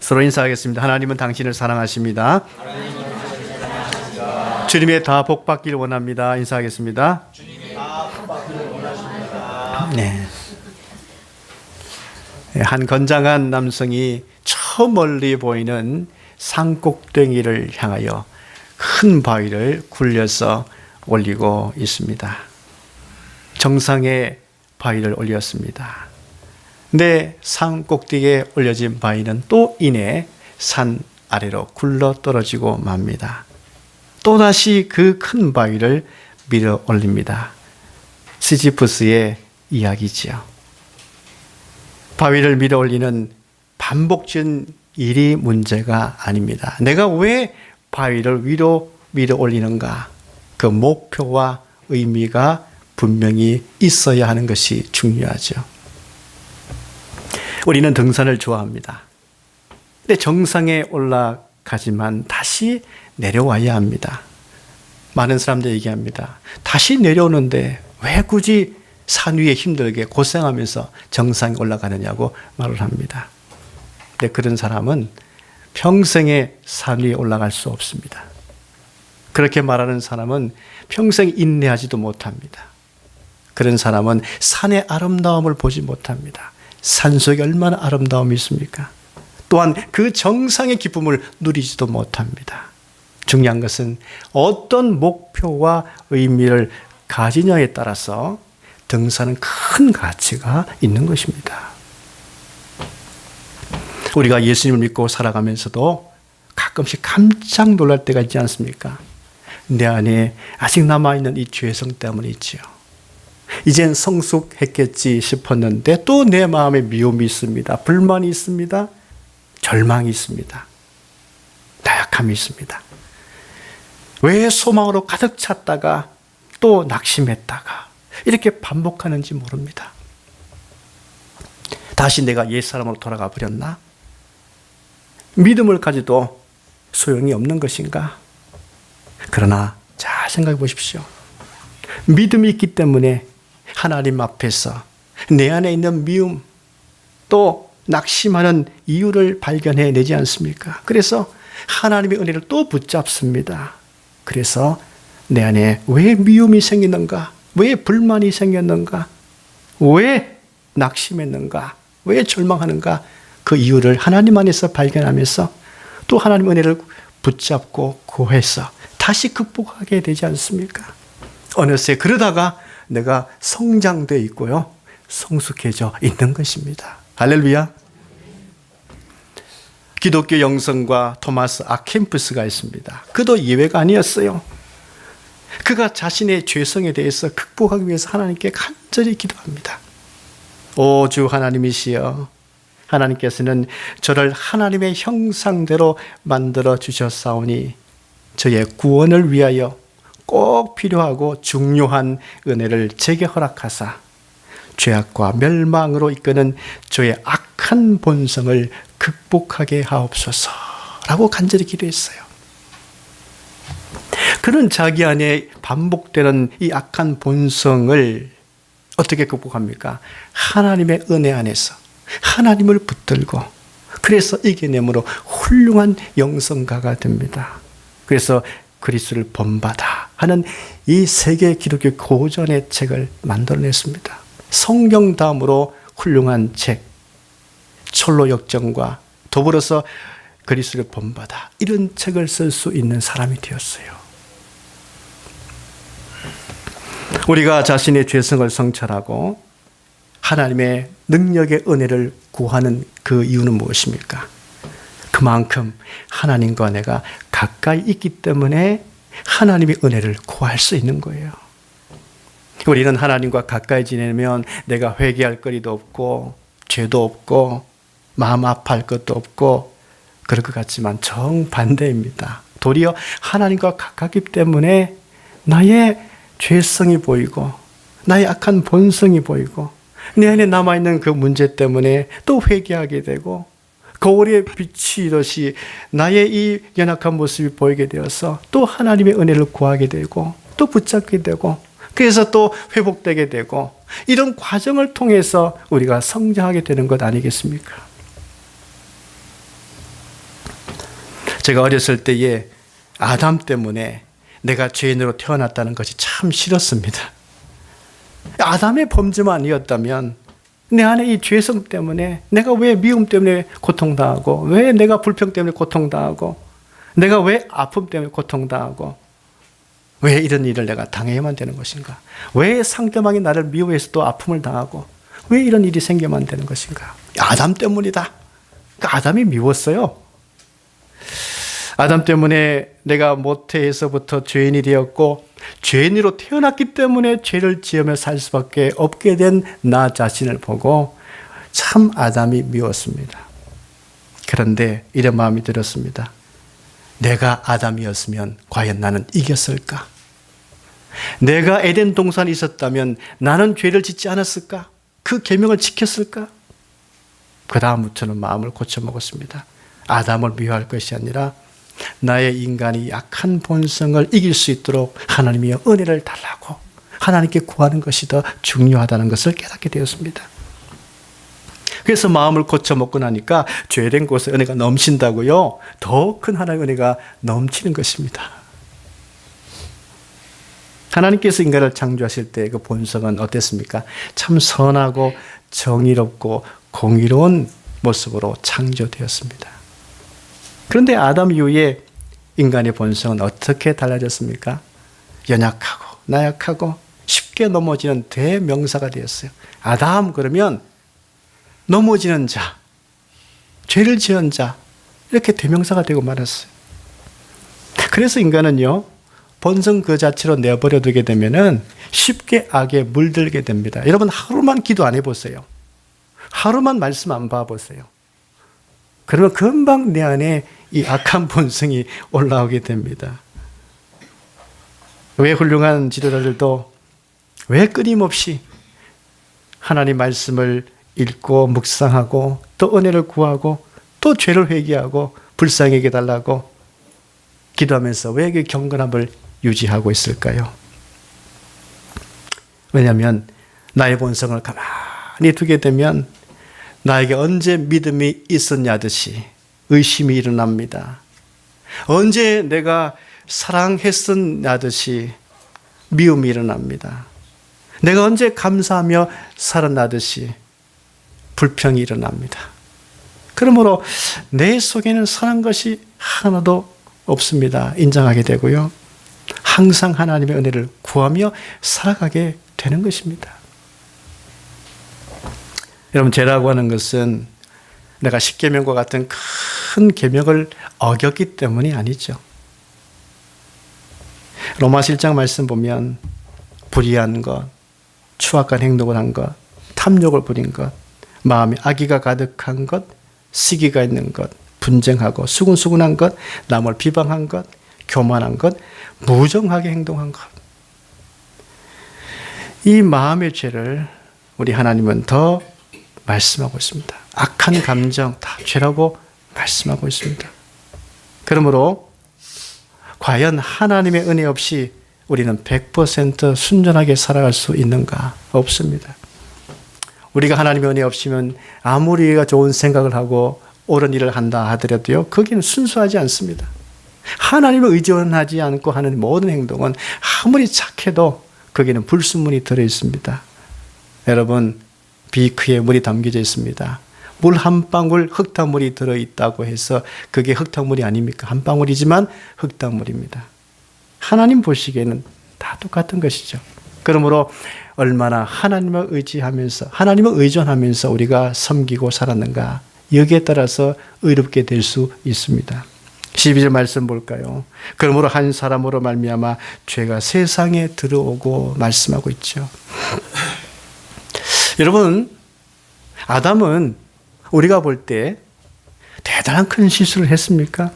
서로 인사하겠습니다. 하나님은 당신을 사랑하십니다. 주님의 다 복받기를 원합니다. 인사하겠습니다. 네. 한 건장한 남성이 저 멀리 보이는 산꼭대기를 향하여 큰 바위를 굴려서 올리고 있습니다. 정상에 바위를 올렸습니다. 근데 산 꼭대기에 올려진 바위는 또 이내 산 아래로 굴러 떨어지고 맙니다. 또다시 그 큰 바위를 밀어 올립니다. 시지프스의 이야기지요. 바위를 밀어 올리는 반복적인 일이 문제가 아닙니다. 내가 왜 바위를 위로 밀어 올리는가? 그 목표와 의미가 분명히 있어야 하는 것이 중요하죠. 우리는 등산을 좋아합니다. 근데 정상에 올라가지만 다시 내려와야 합니다. 많은 사람들이 얘기합니다. 다시 내려오는데 왜 굳이 산 위에 힘들게 고생하면서 정상에 올라가느냐고 말을 합니다. 근데 그런 사람은 평생에 산 위에 올라갈 수 없습니다. 그렇게 말하는 사람은 평생 인내하지도 못합니다. 그런 사람은 산의 아름다움을 보지 못합니다. 산 속에 얼마나 아름다움이 있습니까? 또한 그 정상의 기쁨을 누리지도 못합니다. 중요한 것은 어떤 목표와 의미를 가지냐에 따라서 등산은 큰 가치가 있는 것입니다. 우리가 예수님을 믿고 살아가면서도 가끔씩 깜짝 놀랄 때가 있지 않습니까? 내 안에 아직 남아있는 이 죄성 때문에 있지요. 이젠 성숙했겠지 싶었는데 또 내 마음에 미움이 있습니다. 불만이 있습니다. 절망이 있습니다. 나약함이 있습니다. 왜 소망으로 가득 찼다가 또 낙심했다가 이렇게 반복하는지 모릅니다. 다시 내가 옛사람으로 돌아가 버렸나? 믿음을 가지도 소용이 없는 것인가? 그러나 잘 생각해 보십시오. 믿음이 있기 때문에 하나님 앞에서 내 안에 있는 미움 또 낙심하는 이유를 발견해 내지 않습니까? 그래서 하나님의 은혜를 또 붙잡습니다. 그래서 내 안에 왜 미움이 생기는가? 왜 불만이 생겼는가? 왜 낙심했는가? 왜 절망하는가? 그 이유를 하나님 안에서 발견하면서 또 하나님 은혜를 붙잡고 구해서 다시 극복하게 되지 않습니까? 어느새 그러다가 내가 성장돼 있고요. 성숙해져 있는 것입니다. 할렐루야. 기독교 영성과 토마스 아켄푸스가 있습니다. 그도 예외가 아니었어요. 그가 자신의 죄성에 대해서 극복하기 위해서 하나님께 간절히 기도합니다. 오 주 하나님이시여 하나님께서는 저를 하나님의 형상대로 만들어 주셨사오니 저의 구원을 위하여 꼭 필요하고 중요한 은혜를 제게 허락하사 죄악과 멸망으로 이끄는 저의 악한 본성을 극복하게 하옵소서 라고 간절히 기도했어요. 그는 자기 안에 반복되는 이 악한 본성을 어떻게 극복합니까? 하나님의 은혜 안에서 하나님을 붙들고 그래서 이겨내므로 훌륭한 영성가가 됩니다. 그래서 그리스를 본받아 하는 이 세계 기독교 고전의 책을 만들어냈습니다. 성경 다음으로 훌륭한 책, 철로 역정과 더불어서 그리스를 본받아 이런 책을 쓸 수 있는 사람이 되었어요. 우리가 자신의 죄성을 성찰하고 하나님의 능력의 은혜를 구하는 그 이유는 무엇입니까? 그만큼 하나님과 내가 가까이 있기 때문에 하나님의 은혜를 구할 수 있는 거예요. 우리는 하나님과 가까이 지내면 내가 회개할 거리도 없고 죄도 없고 마음 아파할 것도 없고 그럴 것 같지만 정반대입니다. 도리어 하나님과 가깝기 때문에 나의 죄성이 보이고 나의 악한 본성이 보이고 내 안에 남아있는 그 문제 때문에 또 회개하게 되고 거울에 비치듯이 나의 이 연약한 모습이 보이게 되어서 또 하나님의 은혜를 구하게 되고 또 붙잡게 되고 그래서 또 회복되게 되고 이런 과정을 통해서 우리가 성장하게 되는 것 아니겠습니까? 제가 어렸을 때에 아담 때문에 내가 죄인으로 태어났다는 것이 참 싫었습니다. 아담의 범죄만 아니었다면 내 안에 이 죄성 때문에 내가 왜 미움 때문에 고통당하고 왜 내가 불평 때문에 고통당하고 내가 왜 아픔 때문에 고통당하고 왜 이런 일을 내가 당해야만 되는 것인가? 왜 상대방이 나를 미워해서도 아픔을 당하고 왜 이런 일이 생겨만 되는 것인가? 아담 때문이다. 그러니까 아담이 미웠어요. 아담 때문에 내가 모태에서부터 죄인이 되었고 죄인으로 태어났기 때문에 죄를 지으며 살 수밖에 없게 된 나 자신을 보고 참 아담이 미웠습니다. 그런데 이런 마음이 들었습니다. 내가 아담이었으면 과연 나는 이겼을까? 내가 에덴 동산에 있었다면 나는 죄를 짓지 않았을까? 그 계명을 지켰을까? 그 다음부터는 마음을 고쳐 먹었습니다. 아담을 미워할 것이 아니라 나의 인간이 약한 본성을 이길 수 있도록 하나님의 은혜를 달라고 하나님께 구하는 것이 더 중요하다는 것을 깨닫게 되었습니다. 그래서 마음을 고쳐 먹고 나니까 죄된 곳에 은혜가 넘친다고요. 더 큰 하나님의 은혜가 넘치는 것입니다. 하나님께서 인간을 창조하실 때 그 본성은 어땠습니까? 참 선하고 정의롭고 공의로운 모습으로 창조되었습니다. 그런데 아담 이후에 인간의 본성은 어떻게 달라졌습니까? 연약하고 나약하고 쉽게 넘어지는 대명사가 되었어요. 아담 그러면 넘어지는 자, 죄를 지은 자 이렇게 대명사가 되고 말았어요. 그래서 인간은요 본성 그 자체로 내버려 두게 되면은 쉽게 악에 물들게 됩니다. 여러분 하루만 기도 안 해보세요. 하루만 말씀 안 봐보세요. 그러면 금방 내 안에 이 악한 본성이 올라오게 됩니다. 왜 훌륭한 지도자들도 왜 끊임없이 하나님 말씀을 읽고 묵상하고 또 은혜를 구하고 또 죄를 회개하고 불쌍하게 달라고 기도하면서 왜 그 경건함을 유지하고 있을까요? 왜냐하면 나의 본성을 가만히 두게 되면 나에게 언제 믿음이 있었냐듯이 의심이 일어납니다. 언제 내가 사랑했었냐듯이 미움이 일어납니다. 내가 언제 감사하며 살아나듯이 불평이 일어납니다. 그러므로 내 속에는 선한 것이 하나도 없습니다. 인정하게 되고요. 항상 하나님의 은혜를 구하며 살아가게 되는 것입니다. 여러분 죄라고 하는 것은 내가 십계명과 같은 큰 계명을 어겼기 때문이 아니죠. 로마 실장 말씀 보면 불의한 것, 추악한 행동을 한 것, 탐욕을 부린 것, 마음에 악의가 가득한 것, 시기가 있는 것, 분쟁하고 수군수군한 것, 남을 비방한 것, 교만한 것, 무정하게 행동한 것. 이 마음의 죄를 우리 하나님은 더 말씀하고 있습니다. 악한 감정 다 죄라고 말씀하고 있습니다. 그러므로 과연 하나님의 은혜 없이 우리는 100% 순전하게 살아갈 수 있는가? 없습니다. 우리가 하나님의 은혜 없이면 아무리 우리가 좋은 생각을 하고 옳은 일을 한다 하더라도요, 거기는 순수하지 않습니다. 하나님을 의존하지 않고 하는 모든 행동은 아무리 착해도 거기는 불순물이 들어 있습니다. 여러분, 비크에 물이 담겨져 있습니다. 물 한 방울 흙탕물이 들어 있다고 해서 그게 흙탕물이 아닙니까? 한 방울이지만 흙탕물입니다. 하나님 보시기에는 다 똑같은 것이죠. 그러므로 얼마나 하나님을 의지하면서 하나님을 의존하면서 우리가 섬기고 살았는가 여기에 따라서 의롭게 될 수 있습니다. 12절 말씀 볼까요? 그러므로 한 사람으로 말미암아 죄가 세상에 들어오고 말씀하고 있죠. 여러분 아담은 우리가 볼 때 대단한 큰 실수를 했습니까?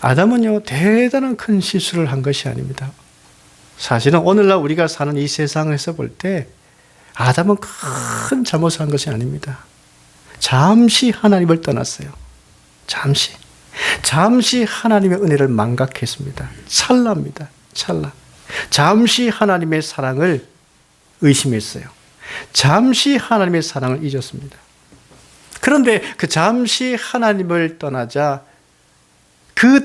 아담은요 대단한 큰 실수를 한 것이 아닙니다. 사실은 오늘날 우리가 사는 이 세상에서 볼 때 아담은 큰 잘못을 한 것이 아닙니다. 잠시 하나님을 떠났어요. 잠시. 잠시 하나님의 은혜를 망각했습니다. 찰나입니다. 찰나. 잠시 하나님의 사랑을 의심했어요. 잠시 하나님의 사랑을 잊었습니다. 그런데 그 잠시 하나님을 떠나자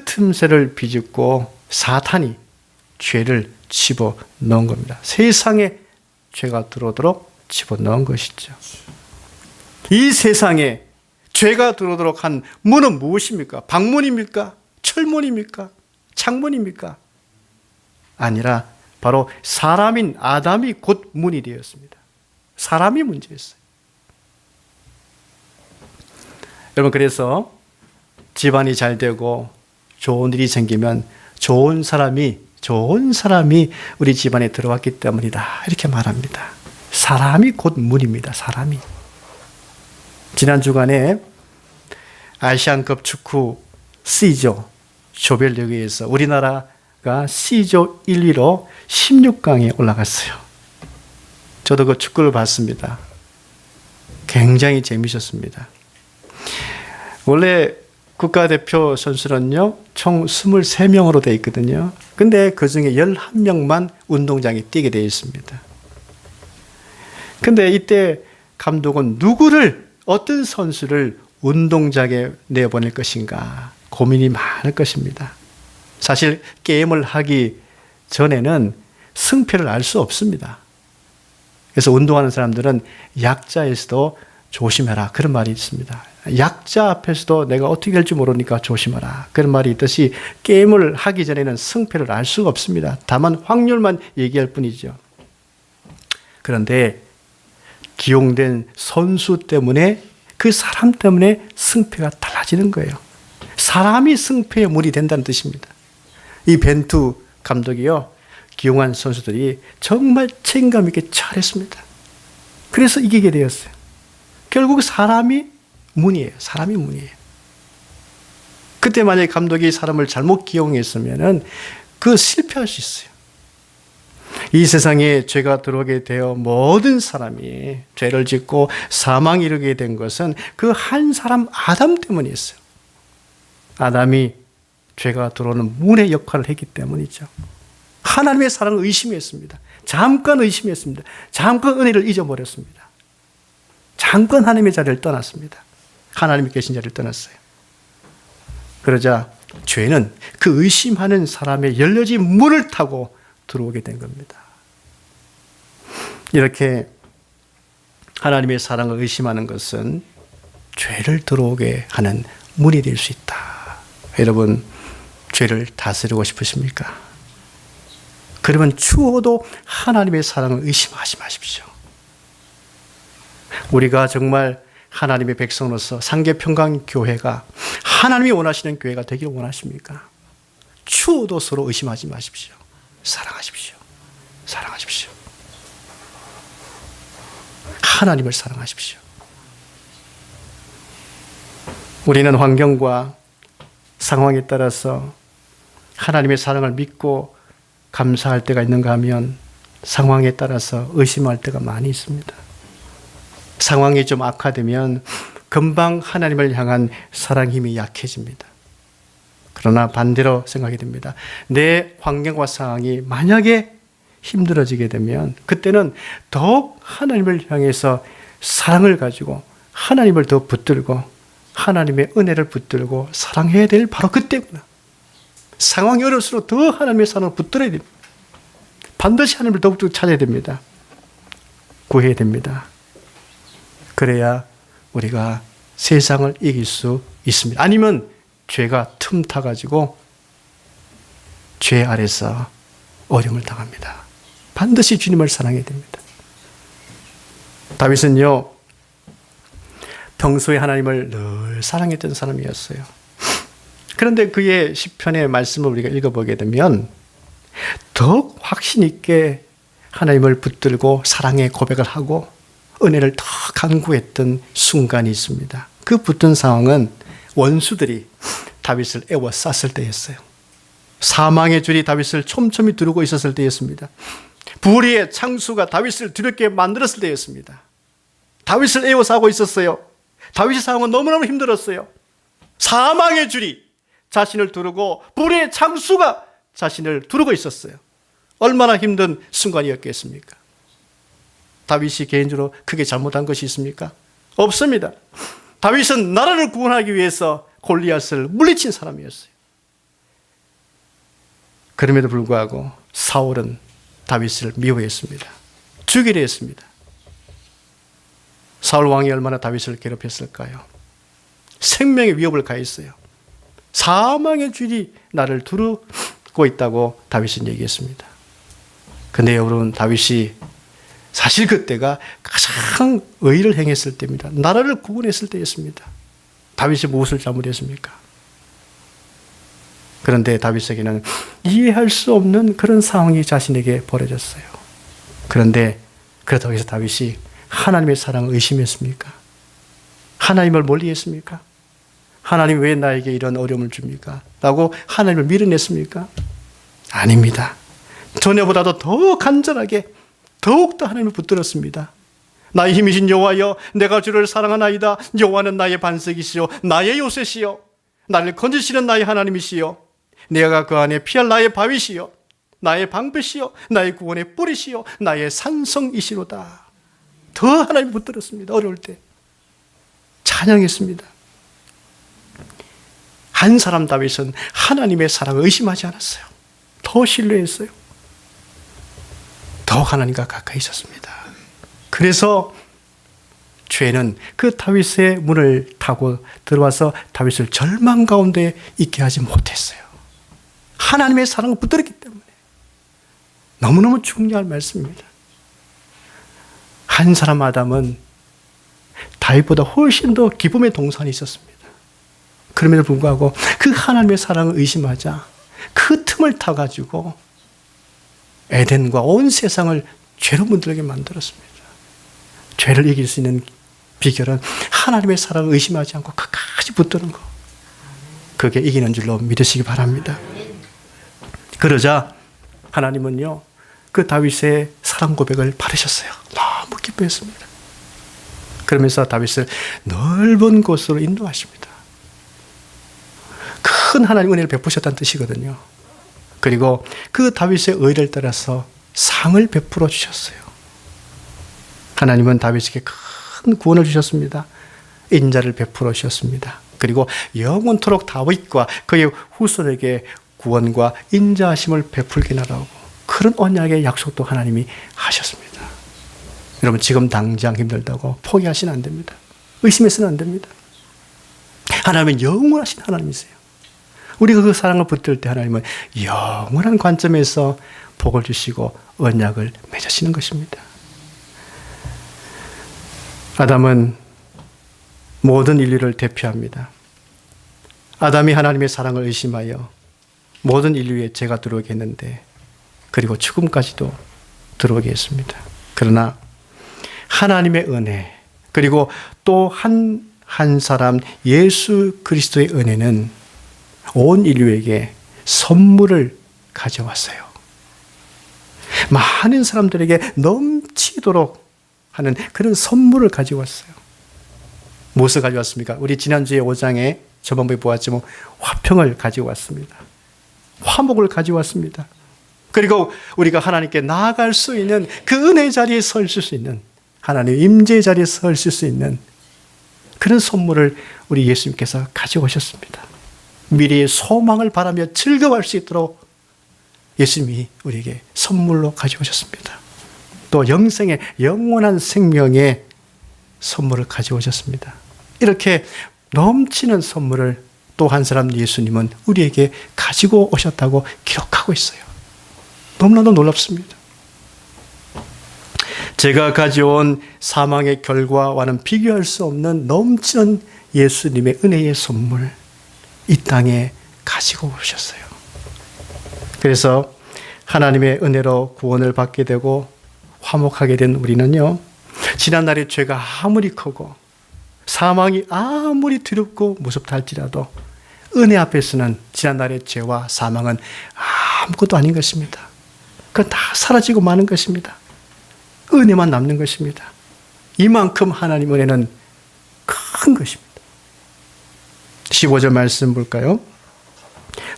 틈새를 비집고 사탄이 죄를 집어 넣은 겁니다. 세상에 죄가 들어오도록 집어 넣은 것이죠. 이 세상에 죄가 들어오도록 한 문은 무엇입니까? 방문입니까? 철문입니까? 창문입니까? 아니라 바로 사람인 아담이 곧 문이 되었습니다. 사람이 문제였어요. 여러분 그래서 집안이 잘 되고 좋은 일이 생기면 좋은 사람이 좋은 사람이 우리 집안에 들어왔기 때문이다. 이렇게 말합니다. 사람이 곧 문입니다. 사람이. 지난 주간에 아시안컵 축구 C조 조별리그에서 우리나라가 C조 1위로 16강에 올라갔어요. 저도 그 축구를 봤습니다. 굉장히 재미있었습니다. 원래 국가대표 선수는요, 총 23명으로 되어 있거든요. 근데 그 중에 11명만 운동장에 뛰게 되어 있습니다. 근데 이때 감독은 누구를, 어떤 선수를 운동장에 내보낼 것인가 고민이 많을 것입니다. 사실 게임을 하기 전에는 승패를 알 수 없습니다. 그래서 운동하는 사람들은 약자에서도 조심해라. 그런 말이 있습니다. 약자 앞에서도 내가 어떻게 될지 모르니까 조심하라. 그런 말이 있듯이 게임을 하기 전에는 승패를 알 수가 없습니다. 다만 확률만 얘기할 뿐이죠. 그런데 기용된 선수 때문에 그 사람 때문에 승패가 달라지는 거예요. 사람이 승패의 물이 된다는 뜻입니다. 이 벤투 감독이요. 기용한 선수들이 정말 책임감 있게 잘했습니다. 그래서 이기게 되었어요. 결국 사람이 문이에요. 사람이 문이에요. 그때 만약에 감독이 사람을 잘못 기용했으면은 그 실패할 수 있어요. 이 세상에 죄가 들어오게 되어 모든 사람이 죄를 짓고 사망에 이르게 된 것은 그 한 사람 아담 때문이었어요. 아담이 죄가 들어오는 문의 역할을 했기 때문이죠. 하나님의 사랑을 의심했습니다. 잠깐 의심했습니다. 잠깐 은혜를 잊어버렸습니다. 잠깐 하나님의 자리를 떠났습니다. 하나님이 계신 자리를 떠났어요. 그러자 죄는 그 의심하는 사람의 열려진 문을 타고 들어오게 된 겁니다. 이렇게 하나님의 사랑을 의심하는 것은 죄를 들어오게 하는 문이 될 수 있다. 여러분, 죄를 다스리고 싶으십니까? 그러면 추워도 하나님의 사랑을 의심하지 마십시오. 우리가 정말 하나님의 백성으로서 상계평강 교회가 하나님이 원하시는 교회가 되기를 원하십니까? 추워도 서로 의심하지 마십시오. 사랑하십시오. 사랑하십시오. 하나님을 사랑하십시오. 우리는 환경과 상황에 따라서 하나님의 사랑을 믿고 감사할 때가 있는가 하면 상황에 따라서 의심할 때가 많이 있습니다. 상황이 좀 악화되면 금방 하나님을 향한 사랑 힘이 약해집니다. 그러나 반대로 생각이 됩니다. 내 환경과 상황이 만약에 힘들어지게 되면 그때는 더욱 하나님을 향해서 사랑을 가지고 하나님을 더 붙들고 하나님의 은혜를 붙들고 사랑해야 될 바로 그때구나. 상황이 어려울수록 더 하나님의 사랑을 붙들어야 됩니다. 반드시 하나님을 더욱더 찾아야 됩니다. 구해야 됩니다. 그래야 우리가 세상을 이길 수 있습니다. 아니면 죄가 틈타 가지고 죄 아래서 어려움을 당합니다. 반드시 주님을 사랑해야 됩니다. 다윗은요 평소에 하나님을 늘 사랑했던 사람이었어요. 그런데 그의 시편의 말씀을 우리가 읽어보게 되면 더욱 확신 있게 하나님을 붙들고 사랑의 고백을 하고 은혜를 더 강구했던 순간이 있습니다. 그 붙은 상황은 원수들이 다윗을 애워쌌을 때였어요. 사망의 줄이 다윗을 촘촘히 두르고 있었을 때였습니다. 불의의 창수가 다윗을 두렵게 만들었을 때였습니다. 다윗을 애워싸고 있었어요. 다윗의 상황은 너무너무 힘들었어요. 사망의 줄이 자신을 두르고 불의의 창수가 자신을 두르고 있었어요. 얼마나 힘든 순간이었겠습니까? 다윗이 개인적으로 크게 잘못한 것이 있습니까? 없습니다. 다윗은 나라를 구원하기 위해서 골리앗을 물리친 사람이었어요. 그럼에도 불구하고 사울은 다윗을 미워했습니다. 죽이려 했습니다. 사울 왕이 얼마나 다윗을 괴롭혔을까요? 생명의 위협을 가했어요. 사망의 줄이 나를 두르고 있다고 다윗은 얘기했습니다. 근데 여러분 다윗이 사실 그때가 가장 의를 행했을 때입니다. 나라를 구원했을 때였습니다. 다윗이 무엇을 잘못했습니까? 그런데 다윗에게는 이해할 수 없는 그런 상황이 자신에게 벌어졌어요. 그런데 그렇다고 해서 다윗이 하나님의 사랑을 의심했습니까? 하나님을 멀리했습니까? 하나님 왜 나에게 이런 어려움을 줍니까? 라고 하나님을 밀어냈습니까? 아닙니다. 전에보다도 더 간절하게 더욱더 하나님을 붙들었습니다. 나의 힘이신 여호와여 내가 주를 사랑하나이다 여호와는 나의 반석이시요 나의 요새시요 나를 건지시는 나의 하나님이시요 내가 그 안에 피할 나의 바위시요 나의 방패시요 나의 구원의 뿌리시요 나의 산성이시로다 더 하나님 붙들었습니다 어려울 때 찬양했습니다 한 사람 다윗은 하나님의 사랑을 의심하지 않았어요 더 신뢰했어요 더 하나님과 가까이 있었습니다 그래서 죄는 그 다윗의 문을 타고 들어와서 다윗을 절망 가운데 있게 하지 못했어요. 하나님의 사랑을 붙들었기 때문에 너무너무 중요한 말씀입니다. 한 사람 아담은 다윗보다 훨씬 더 기쁨의 동산이 있었습니다. 그럼에도 불구하고 그 하나님의 사랑을 의심하자 그 틈을 타가지고 에덴과 온 세상을 죄로 문들게 만들었습니다. 죄를 이길 수 있는 비결은 하나님의 사랑을 의심하지 않고 끝까지 붙드는 거. 그게 이기는 줄로 믿으시기 바랍니다. 그러자 하나님은요, 그 다윗의 사랑 고백을 받으셨어요. 너무 기뻐했습니다. 그러면서 다윗을 넓은 곳으로 인도하십니다. 큰 하나님 은혜를 베푸셨다는 뜻이거든요. 그리고 그 다윗의 의를 따라서 상을 베풀어 주셨어요. 하나님은 다윗에게 큰 구원을 주셨습니다. 인자를 베풀어 주셨습니다. 그리고 영원토록 다윗과 그의 후손에게 구원과 인자하심을 베풀게 하라고 그런 언약의 약속도 하나님이 하셨습니다. 여러분 지금 당장 힘들다고 포기하시면 안 됩니다. 의심해서는 안 됩니다. 하나님은 영원하신 하나님이세요. 우리가 그 사랑을 붙들 때 하나님은 영원한 관점에서 복을 주시고 언약을 맺으시는 것입니다. 아담은 모든 인류를 대표합니다. 아담이 하나님의 사랑을 의심하여 모든 인류에 죄가 들어오게 했는데 그리고 죽음까지도 들어오게 했습니다. 그러나 하나님의 은혜 그리고 또 한 한 사람 예수 그리스도의 은혜는 온 인류에게 선물을 가져왔어요. 많은 사람들에게 넘치도록 하는 그런 선물을 가져왔어요. 무엇을 가져왔습니까? 우리 지난주에 5장에 저번에 보았지만 화평을 가져왔습니다. 화목을 가져왔습니다. 그리고 우리가 하나님께 나아갈 수 있는 그 은혜 자리에 서 있을 수 있는 하나님 임재 자리에 서 있을 수 있는 그런 선물을 우리 예수님께서 가져오셨습니다. 미래의 소망을 바라며 즐거워할 수 있도록 예수님이 우리에게 선물로 가져오셨습니다. 또 영생의 영원한 생명의 선물을 가져오셨습니다. 이렇게 넘치는 선물을 또 한 사람 예수님은 우리에게 가지고 오셨다고 기록하고 있어요. 너무나도 놀랍습니다. 제가 가져온 사망의 결과와는 비교할 수 없는 넘치는 예수님의 은혜의 선물, 이 땅에 가지고 오셨어요. 그래서 하나님의 은혜로 구원을 받게 되고 화목하게 된 우리는요, 지난날의 죄가 아무리 크고 사망이 아무리 두렵고 무섭다 할지라도 은혜 앞에서는 지난날의 죄와 사망은 아무것도 아닌 것입니다. 그건 다 사라지고 마는 것입니다. 은혜만 남는 것입니다. 이만큼 하나님 은혜는 큰 것입니다. 15절 말씀 볼까요?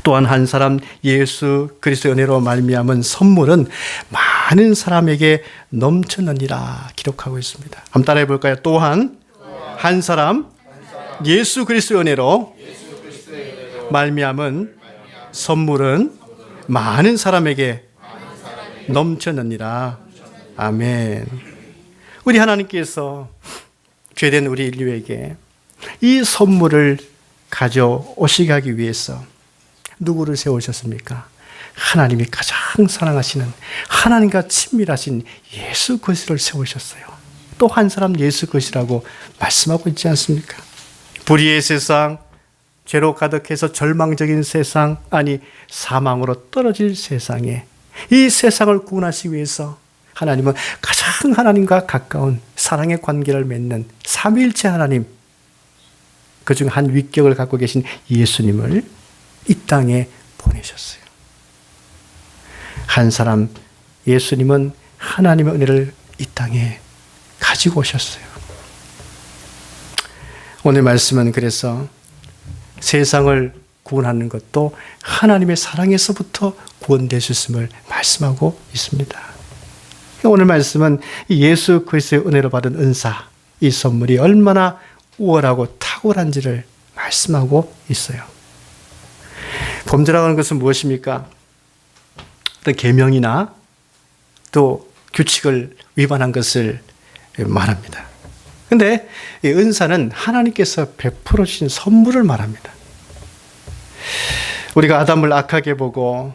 또한 한 사람 예수 그리스도 은혜로 말미암은 선물은 많은 사람에게 넘쳤느니라 기록하고 있습니다. 한번 따라해 볼까요? 또한 한 사람 예수 그리스도 은혜로 말미암은 선물은 많은 사람에게 넘쳤느니라. 아멘. 우리 하나님께서 죄된 우리 인류에게 이 선물을 가져오시게 하기 위해서 누구를 세우셨습니까? 하나님이 가장 사랑하시는 하나님과 친밀하신 예수 그리스도를 세우셨어요. 또 한 사람 예수 그리스도라고 말씀하고 있지 않습니까? 불의의 세상, 죄로 가득해서 절망적인 세상, 아니 사망으로 떨어질 세상에 이 세상을 구원하시기 위해서 하나님은 가장 하나님과 가까운 사랑의 관계를 맺는 삼위일체 하나님 그 중 한 위격을 갖고 계신 예수님을 이 땅에 보내셨어요. 한 사람 예수님은 하나님의 은혜를 이 땅에 가지고 오셨어요. 오늘 말씀은 그래서 세상을 구원하는 것도 하나님의 사랑에서부터 있음을 말씀하고 있습니다. 오늘 말씀은 이 예수 그리스도의 은혜로 받은 은사, 이 선물이 얼마나 우월하고 탁 월한지를 말씀하고 있어요. 범죄라고 하는 것은 무엇입니까? 어떤 계명이나 또 규칙을 위반한 것을 말합니다. 근데 이 은사는 하나님께서 베풀어 주신 선물을 말합니다. 우리가 아담을 악하게 보고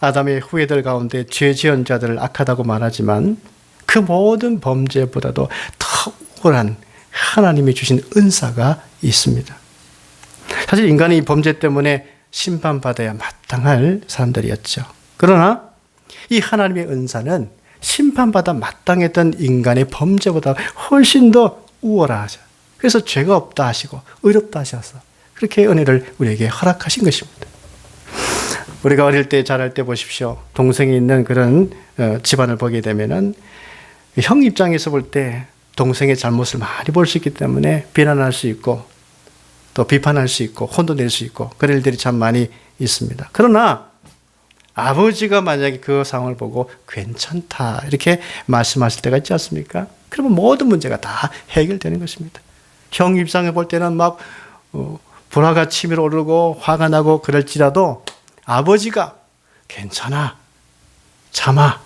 아담의 후예들 가운데 죄 지은 자들을 악하다고 말하지만 그 모든 범죄보다도 더 우월한 하나님이 주신 은사가 있습니다. 사실 인간이 범죄 때문에 심판받아야 마땅할 사람들이었죠. 그러나 이 하나님의 은사는 심판받아 마땅했던 인간의 범죄보다 훨씬 더 우월하죠. 그래서 죄가 없다 하시고 의롭다 하셔서 그렇게 은혜를 우리에게 허락하신 것입니다. 우리가 어릴 때 자랄 때 보십시오. 동생이 있는 그런 어, 집안을 보게 되면은 형 입장에서 볼 때 동생의 잘못을 많이 볼 수 있기 때문에 비난할 수 있고 또 비판할 수 있고 혼도 낼 수 있고 그런 일들이 참 많이 있습니다. 그러나 아버지가 만약에 그 상황을 보고 괜찮다 이렇게 말씀하실 때가 있지 않습니까? 그러면 모든 문제가 다 해결되는 것입니다. 형 입장에 볼 때는 막 어, 불화가 치밀어 오르고 화가 나고 그럴지라도 아버지가 괜찮아 참아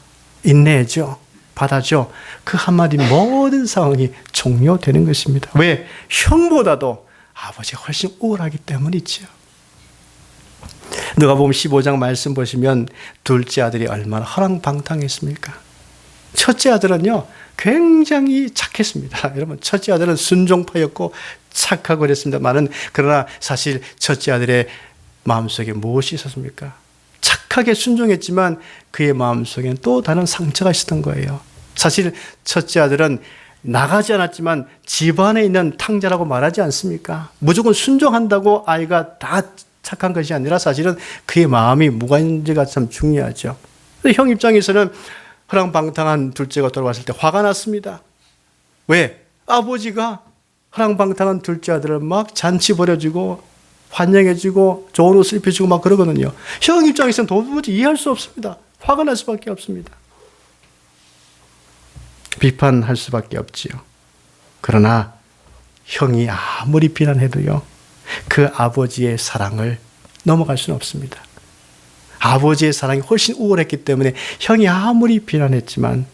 인내해줘 받아줘 그 한마디 모든 상황이 종료되는 것입니다. 왜 형보다도 아버지가 훨씬 우월하기 때문이지요. 누가 보면 15장 말씀 보시면 둘째 아들이 얼마나 허랑방탕했습니까? 첫째 아들은요, 굉장히 착했습니다. 여러분, 첫째 아들은 순종파였고 착하고 그랬습니다만은 그러나 사실 첫째 아들의 마음속에 무엇이 있었습니까? 착하게 순종했지만 그의 마음속에는 또 다른 상처가 있었던 거예요. 사실 첫째 아들은 나가지 않았지만 집안에 있는 탕자라고 말하지 않습니까? 무조건 순종한다고 아이가 다 착한 것이 아니라 사실은 그의 마음이 뭐가 있는지가 참 중요하죠. 형 입장에서는 허랑방탕한 둘째가 돌아왔을 때 화가 났습니다. 왜? 아버지가 허랑방탕한 둘째 아들을 막 잔치 벌여주고 환영해주고 좋은 옷을 입혀주고 막 그러거든요. 형 입장에서는 도무지 이해할 수 없습니다. 화가 날 수밖에 없습니다. 비판할 수밖에 없지요. 그러나 형이 아무리 비난해도요, 그 아버지의 사랑을 넘어갈 수는 없습니다. 아버지의 사랑이 훨씬 우월했기 때문에 형이 아무리 비난했지만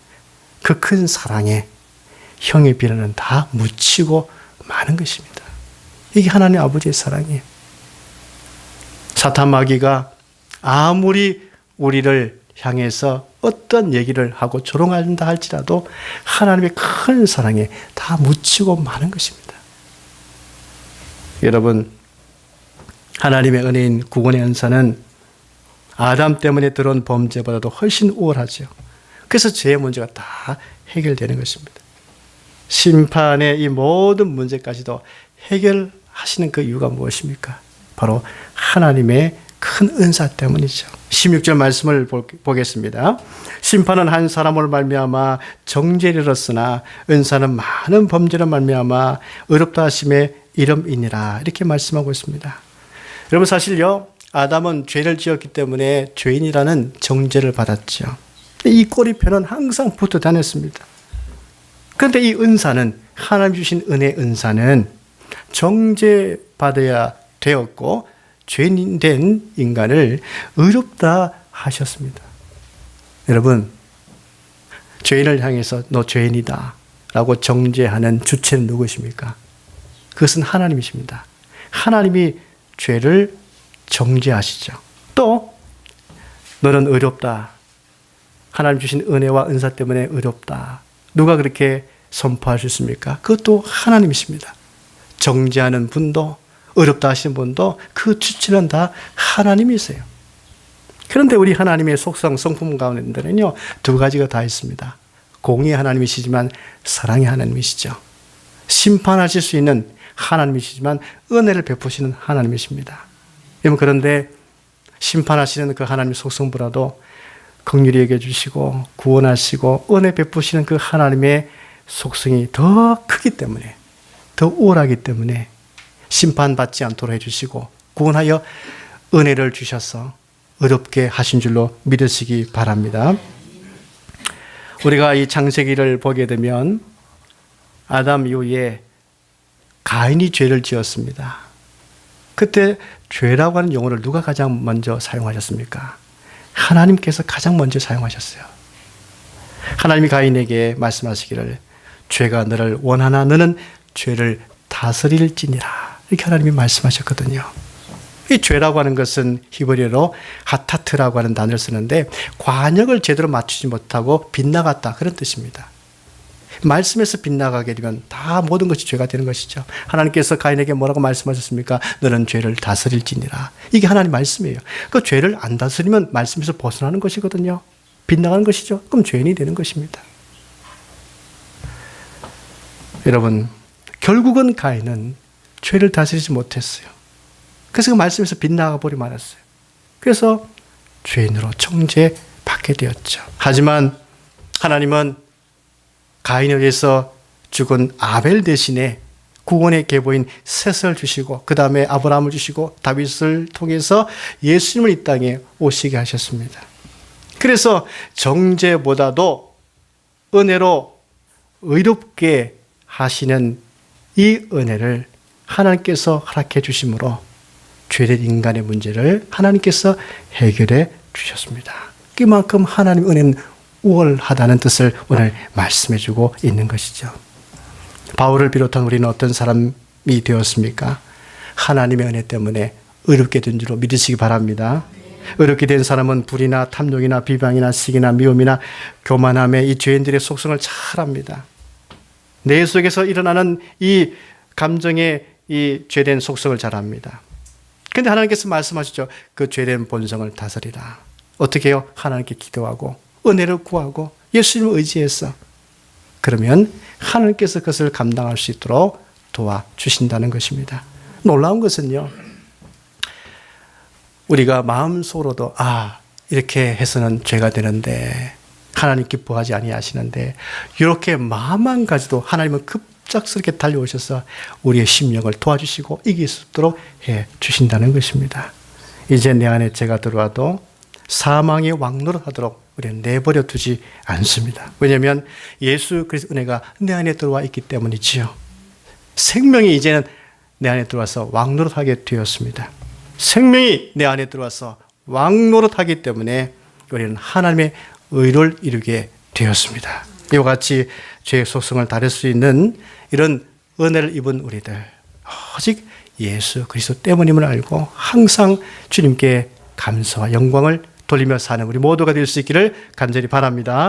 그 큰 사랑에 형의 비난은 다 묻히고 마는 것입니다. 이게 하나님 아버지의 사랑이에요. 사탄 마귀가 아무리 우리를 향해서 어떤 얘기를 하고 조롱한다 할지라도 하나님의 큰 사랑에 다 묻히고 마는 것입니다. 여러분, 하나님의 은혜인 구원의 은사는 아담 때문에 들어온 범죄보다도 훨씬 우월하죠. 그래서 죄의 문제가 다 해결되는 것입니다. 심판의 이 모든 문제까지도 해결하시는 그 이유가 무엇입니까? 바로 하나님의 큰 은사 때문이죠. 16절 말씀을 보겠습니다. 심판은 한 사람을 말미암아 정죄를 이뤘으나 은사는 많은 범죄를 말미암아 의롭다 하심의 이름이니라 이렇게 말씀하고 있습니다. 여러분 사실요 아담은 죄를 지었기 때문에 죄인이라는 정죄를 받았죠. 이 꼬리표는 항상 붙어 다녔습니다. 그런데 이 은사는 하나님 주신 은혜 은사는 정죄 받아야 되었고 죄인된 인간을 의롭다 하셨습니다. 여러분, 죄인을 향해서 너 죄인이다 라고 정죄하는 주체는 누구십니까? 그것은 하나님이십니다. 하나님이 죄를 정죄하시죠. 또 너는 의롭다. 하나님 주신 은혜와 은사 때문에 의롭다. 누가 그렇게 선포하셨습니까? 그것도 하나님이십니다. 정죄하는 분도 의롭다 하신 분도 그 주체는 다 하나님이세요. 그런데 우리 하나님의 속성 성품 가운데는요 두 가지가 다 있습니다. 공의 하나님이시지만 사랑의 하나님이시죠. 심판하실 수 있는 하나님이시지만 은혜를 베푸시는 하나님이십니다. 여러분 그런데 심판하시는 그 하나님의 속성보다도 긍휼히 여겨 주시고 구원하시고 은혜 베푸시는 그 하나님의 속성이 더 크기 때문에 더 우월하기 때문에 심판받지 않도록 해주시고 구원하여 은혜를 주셔서 어렵게 하신 줄로 믿으시기 바랍니다. 우리가 이 창세기를 보게 되면 아담 이후에 가인이 죄를 지었습니다. 그때 죄라고 하는 용어를 누가 가장 먼저 사용하셨습니까? 하나님께서 가장 먼저 사용하셨어요. 하나님이 가인에게 말씀하시기를 죄가 너를 원하나 너는 죄를 다스릴지니라 이렇게 하나님이 말씀하셨거든요. 이 죄라고 하는 것은 히브리어로 하타트라고 하는 단어를 쓰는데 관역을 제대로 맞추지 못하고 빗나갔다 그런 뜻입니다. 말씀에서 빗나가게 되면 다 모든 것이 죄가 되는 것이죠. 하나님께서 가인에게 뭐라고 말씀하셨습니까? 너는 죄를 다스릴지니라. 이게 하나님 말씀이에요. 그 죄를 안 다스리면 말씀에서 벗어나는 것이거든요. 빗나가는 것이죠. 그럼 죄인이 되는 것입니다. 여러분, 결국은 가인은 죄를 다스리지 못했어요. 그래서 그 말씀에서 빗나가 버리 말았어요. 그래서 죄인으로 정죄받게 되었죠. 하지만 하나님은 가인에 의해서 죽은 아벨 대신에 구원의 계보인 셋을 주시고 그 다음에 아브라함을 주시고 다윗을 통해서 예수님을 이 땅에 오시게 하셨습니다. 그래서 정죄보다도 은혜로 의롭게 하시는 이 은혜를 하나님께서 허락해 주심으로 죄된 인간의 문제를 하나님께서 해결해 주셨습니다. 그만큼 하나님 은혜는 우월하다는 뜻을 오늘 말씀해 주고 있는 것이죠. 바울을 비롯한 우리는 어떤 사람이 되었습니까? 하나님의 은혜 때문에 의롭게 된 줄로 믿으시기 바랍니다. 의롭게 된 사람은 불이나 탐욕이나 비방이나 시기나 미움이나 교만함의 이 죄인들의 속성을 잘 압니다. 내 속에서 일어나는 이 감정의 이 죄된 속성을 잘 압니다. 근데 하나님께서 말씀하시죠. 그 죄된 본성을 다스리라. 어떻게 해요? 하나님께 기도하고 은혜를 구하고 예수님을 의지해서 그러면 하나님께서 그것을 감당할 수 있도록 도와주신다는 것입니다. 놀라운 것은요. 우리가 마음속으로도 아 이렇게 해서는 죄가 되는데 하나님 기뻐하지 아니하시는데 이렇게 마음만 가지도 하나님은 급 작스럽게 달려오셔서 우리의 심령을 도와주시고 이길 수 있도록 해 주신다는 것입니다. 이제 내 안에 죄가 들어와도 사망의 왕노릇하도록 우리는 내버려 두지 않습니다. 왜냐하면 예수 그리스도 은혜가 내 안에 들어와 있기 때문이지요. 생명이 이제는 내 안에 들어와서 왕노릇하게 되었습니다. 생명이 내 안에 들어와서 왕노릇하기 때문에 우리는 하나님의 의를 이루게 되었습니다. 이와 같이 죄의 속성을 다룰 수 있는 이런 은혜를 입은 우리들 오직 예수 그리스도 때문임을 알고 항상 주님께 감사와 영광을 돌리며 사는 우리 모두가 될 수 있기를 간절히 바랍니다.